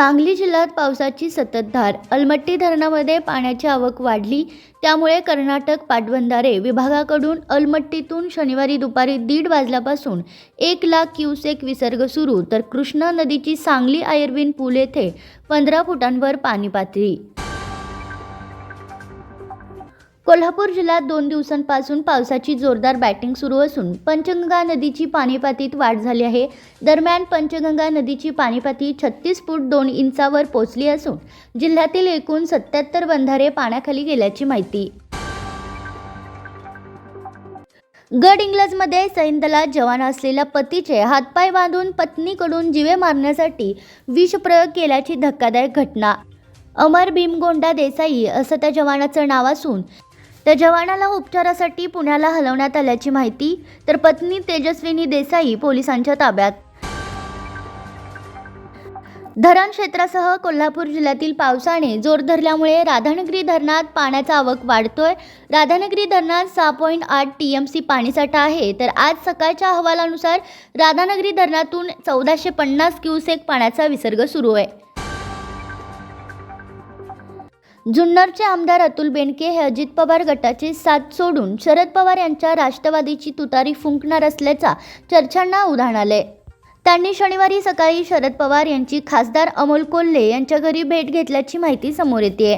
सांगली जिल्ह्यात पावसाची संततधार अलमट्टी धरणामध्ये पाण्याची आवक वाढली. त्यामुळे कर्नाटक पाटबंधारे विभागाकडून अलमट्टीतून शनिवारी दुपारी दीड वाजल्यापासून एक लाख क्युसेक विसर्ग सुरू. तर कृष्णा नदीची सांगली आयर्विन पूल येथे पंधरा फुटांवर पाणी पातळी कोल्हापूर जिल्ह्यात दोन दिवसांपासून पावसाची जोरदार बॅटिंग सुरू असून पंचगंगा नदीची पाणीपातीत वाढ झाली आहे. दरम्यान पंचगंगा नदीची पाणीपाती छत्तीस फूट दोन इंचावर पोचली असून जिल्ह्यातील एकूण सत्याहत्तर बंधारे पाण्याखाली गेल्याची माहिती. गड इंग्लजमध्ये सैन्यदलात जवान असलेल्या पतीचे हातपाय बांधून पत्नीकडून जिवे मारण्यासाठी विषप्रयोग केल्याची धक्कादायक घटना. अमर भीमगोंडा देसाई असं त्या जवानाचं नाव असून त्या जवानाला उपचारासाठी पुण्याला हलवण्यात आल्याची माहिती तर पत्नी तेजस्विनी देसाई पोलिसांच्या ताब्यात. धरण क्षेत्रासह कोल्हापूर जिल्ह्यातील पावसाने जोर धरल्यामुळे राधानगरी धरणात पाण्याचा आवक वाढतोय. राधानगरी धरणात सहा पॉईंट आठ टी एम सी पाणीसाठा आहे. तर आज सकाळच्या अहवालानुसार राधानगरी धरणातून चौदाशे पन्नास क्युसेक पाण्याचा विसर्ग सुरू आहे. जुन्नरचे आमदार अतुल बेनके हे अजित पवार गटाची साथ सोडून शरद पवार यांच्या राष्ट्रवादीची तुतारी फुंकणार असल्याचा चर्चांना उधाण आले. त्यांनी शनिवारी सकाळी शरद पवार यांची खासदार अमोल कोल्हे यांच्या घरी भेट घेतल्याची माहिती समोर येते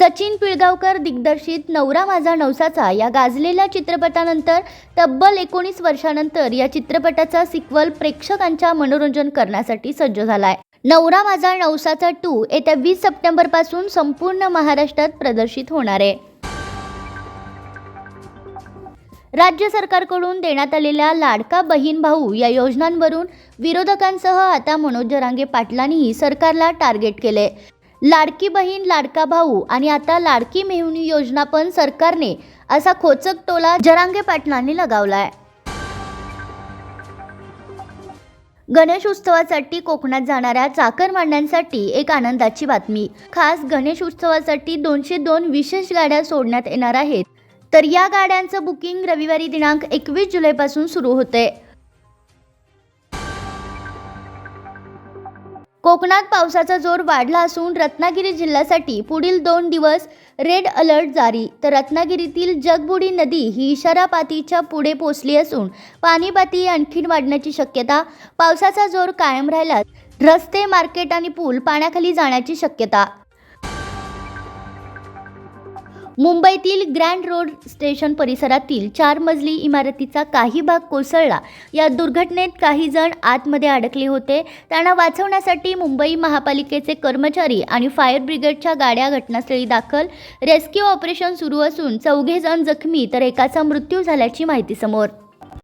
सचिन पिळगावकर दिग्दर्शित नवरा माझा नवसाचा या गाजलेल्या चित्रपटानंतर तब्बल एकोणीस वर्षानंतर या चित्रपटाचा सिक्वल प्रेक्षकांच्या मनोरंजन करण्यासाठी सज्ज झाला आहे नवरा माझा नवसाचा टू येत्या वीस सप्टेंबरपासून संपूर्ण महाराष्ट्रात प्रदर्शित होणार आहे. राज्य सरकारकडून देण्यात आलेल्या लाडका बहीण भाऊ या योजनांवरून विरोधकांसह आता मनोज जरांगे पाटलांनीही सरकारला टार्गेट केले. लाडकी बहीण लाडका भाऊ आणि आता लाडकी मेहुणी योजना पण सरकारने असा खोचक टोला जरांगे पाटलांनी लगावला आहे उत्सवासाठी कोकणात जाणाऱ्या चाकरमान्यांसाठी एक आनंदाची बातमी. खास गणेश उत्सवासाठी दोनशे दोन विशेष गाड्या सोडण्यात येणार आहेत. तर या गाड्यांचं बुकिंग रविवारी दिनांक एकवीस जुलैपासून सुरू होते कोकणात पावसाचा जोर वाढला असून रत्नागिरी जिल्ह्यासाठी पुढील दोन दिवस रेड अलर्ट जारी. तर रत्नागिरीतील जगबुडी नदी ही इशारापातीच्या पुढे पोचली असून पाणीपाती आणखीन वाढण्याची शक्यता पावसाचा जोर कायम राहिल्यास रस्ते मार्केट आणि पूल पाण्याखाली जाण्याची शक्यता मुंबईतील ग्रँड रोड स्टेशन परिसरातील चार मजली इमारतीचा काही भाग कोसळला. या दुर्घटनेत काही जण आतमध्ये अडकले होते. त्यांना वाचवण्यासाठी मुंबई महापालिकेचे कर्मचारी आणि फायर ब्रिगेडच्या गाड्या घटनास्थळी दाखल. रेस्क्यू ऑपरेशन सुरू असून चौघे जण जखमी तर एकाचा मृत्यू झाल्याची माहिती समोर.